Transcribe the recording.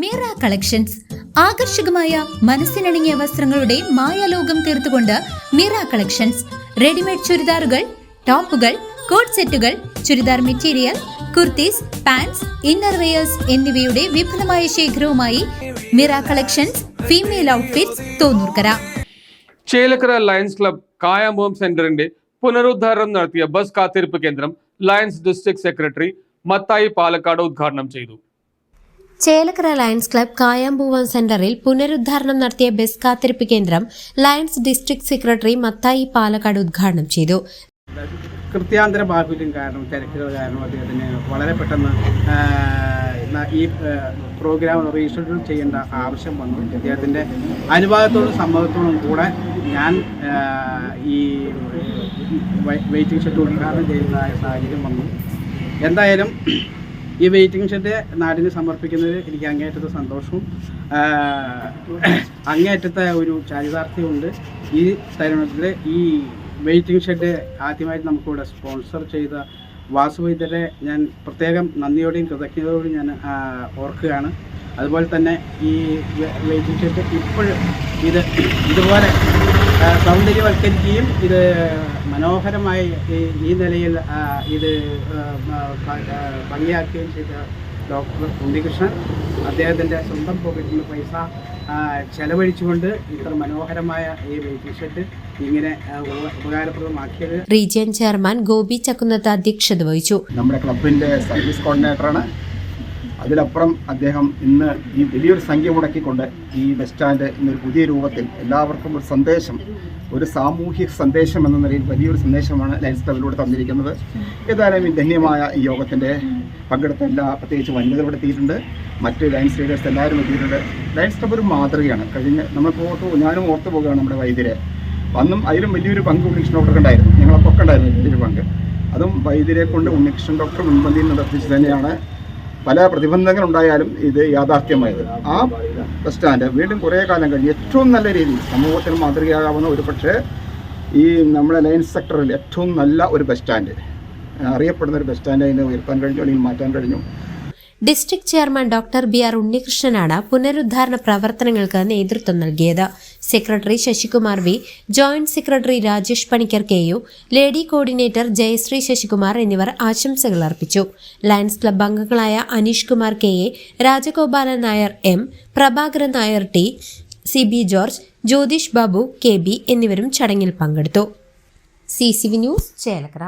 Meera collections. ആകർഷകമായ മനസ്സിനണിഞ്ഞ വസ്ത്രങ്ങളുടെ മായാലോകം തീർത്തുകൊണ്ട് മീറ കളക്ഷൻസ്. റെഡിമെയ്ഡ് ചുരിദാറുകൾ ടോപ്പുകൾ കോട്ട് സെറ്റുകൾ churidar material kurtis pants inner wears എന്നിവയുടെ വിപുലമായ ശേഖരവുമായി Mira collections female outfits Thonnurkara. Chelakkara Lions club കായാമ്പോം സെന്ററിന്റെ പുനരുദ്ധാരണം നടത്തിയ ബസ് കാത്തിരിപ്പ് കേന്ദ്രം Lions district secretary Mathai Palakkad ഉദ്ഘാടനം ചെയ്തു. ചേലക്കര ലയൺസ് ക്ലബ് കായാമ്പൂവൻ സെന്ററിൽ പുനരുദ്ധാരണം നടത്തിയ ബസ് കാത്തിരിപ്പ് കേന്ദ്രം Lions district secretary Mathai Palakkad ഉദ്ഘാടനം ചെയ്തു. കൃത്യാന്തര ബാഹുല്യം കാരണം തിരക്കുകൾ കാരണം അദ്ദേഹത്തിന് വളരെ പെട്ടെന്ന് ഈ പ്രോഗ്രാം റീഷെഡ്യൂൾ ചെയ്യേണ്ട ആവശ്യം വന്നു. അദ്ദേഹത്തിന്റെ അനുവാദത്തോടും സമ്മതത്തോടും കൂടെ ഞാൻ ഈ വെയിറ്റിംഗ് ഷെഡ്യൂൾ ഉദ്ഘാടനം ചെയ്യുന്നതായ സാഹചര്യം വന്നു. എന്തായാലും ഈ വെയിറ്റിംഗ് ഷെഡ് നാടിന് സമർപ്പിക്കുന്നതിൽ എനിക്ക് അങ്ങേയറ്റത്തെ സന്തോഷവും അങ്ങേയറ്റത്തെ ഒരു ചാരിതാർത്ഥ്യമുണ്ട് ഈ തരുണത്തിൽ ഈ വെയിറ്റിംഗ് ഷെഡ് ആദ്യമായിട്ട് നമുക്കിവിടെ സ്പോൺസർ ചെയ്ത വാസുവൈദ്യരെ ഞാൻ പ്രത്യേകം നന്ദിയോടെയും കൃതജ്ഞതയോടെയും ഞാൻ ഓർക്കുകയാണ്. അതുപോലെ തന്നെ ഈ വെയിറ്റിംഗ് ഷെഡ് ഇപ്പോഴും ഇത് ഇതുപോലെ സൗന്ദര്യവൽക്കരിക്കുകയും ഇത് മനോഹരമായി ഈ- നിലയിൽ ഇത് ഭംഗിയാക്കുകയും ചെയ്ത ഡോക്ടർ ഉണ്ണികൃഷ്ണൻ അദ്ദേഹത്തിന്റെ സ്വന്തം പോക്കറ്റിൽ നിന്ന് പൈസ ചെലവഴിച്ചുകൊണ്ട് ഇത്ര മനോഹരമായ ഈ വെയിറ്റിംഗ് ഷെഡ് ഇങ്ങനെ ഉപകാരപ്രദമാക്കിയത്. റീജിയൻ ചെയർമാൻ ഗോപി ചക്കുന്നത്ത് അധ്യക്ഷത വഹിച്ചു. നമ്മുടെ ക്ലബിന്റെ സർവീസ് കോർഡിനേറ്ററാണ് അതിലപ്പുറം അദ്ദേഹം ഇന്ന് ഈ വലിയൊരു സംഖ്യ മുടക്കിക്കൊണ്ട് ഈ ബസ് സ്റ്റാൻഡ് ഇന്നൊരു പുതിയ രൂപത്തിൽ എല്ലാവർക്കും ഒരു സന്ദേശം ഒരു സാമൂഹിക സന്ദേശം എന്ന നിലയിൽ വലിയൊരു സന്ദേശമാണ് ലൈൻസ് ക്ലബിലൂടെ തന്നിരിക്കുന്നത്. ഏതായാലും ഈ ധന്യമായ ഈ യോഗത്തിന്റെ പങ്കെടുത്ത എല്ലാ പ്രത്യേകിച്ച് വനിതകൾ ഇവിടെ എത്തിയിട്ടുണ്ട്. മറ്റ് ലൈൻസ് ലീഡേഴ്സ് എല്ലാവരും എത്തിയിട്ടുണ്ട്. ലൈൻസ് ക്ലബ് ഒരു മാതൃകയാണ്. കഴിഞ്ഞ് നമ്മളിപ്പോൾ ഓർത്ത് ഞാനും ഓർത്തു പോവുകയാണ് നമ്മുടെ വൈദ്യരെ. അന്നും അതിലും വലിയൊരു പങ്ക് ഉണ്ണികൃഷ്ണ ഡോക്ടർക്ക് ഉണ്ടായിരുന്നു. ഞങ്ങളൊക്കെ ഉണ്ടായിരുന്നു വലിയൊരു പങ്ക്. അതും വൈദ്യരെ കൊണ്ട് ഉണ്ണികൃഷ്ണൻ ഡോക്ടർ മുൻപന്തിയിൽ നിർദ്ദേശിച്ച് തന്നെയാണ്. പല പ്രതിബന്ധങ്ങൾ ഉണ്ടായാലും ഇത് യാഥാർത്ഥ്യമായത്. ആ ബസ് സ്റ്റാൻഡ് വീണ്ടും കുറേ കാലം കഴിഞ്ഞ് ഏറ്റവും നല്ല രീതിയിൽ സമൂഹത്തിന് മാതൃകയാകാവുന്ന ഒരു പക്ഷേ ഈ നമ്മുടെ ലയൻസ് സെക്ടറിൽ ഏറ്റവും നല്ല ഒരു ബസ് സ്റ്റാൻഡ് അറിയപ്പെടുന്ന ഒരു ബസ് സ്റ്റാൻഡ് അതിനെ ഉയർത്താൻ കഴിഞ്ഞു അല്ലെങ്കിൽ മാറ്റാൻ കഴിഞ്ഞു. District chairman doctor B R ഉണ്ണികൃഷ്ണനാണ് പുനരുദ്ധാരണ പ്രവർത്തനങ്ങൾക്ക് നേതൃത്വം നൽകിയത്. Secretary Sasikumar V joint secretary Rajesh Panicker K U lady coordinator Jayashree Sasikumar എന്നിവർ ആശംസകൾ അർപ്പിച്ചു. ലയൺസ് ക്ലബ് അംഗങ്ങളായ Aneesh Kumar K A Rajagopalan Nair M Prabhakaran Nair T C B George Jyothish Babu K B എന്നിവരും ചടങ്ങിൽ പങ്കെടുത്തു. C C V news Chelakkara.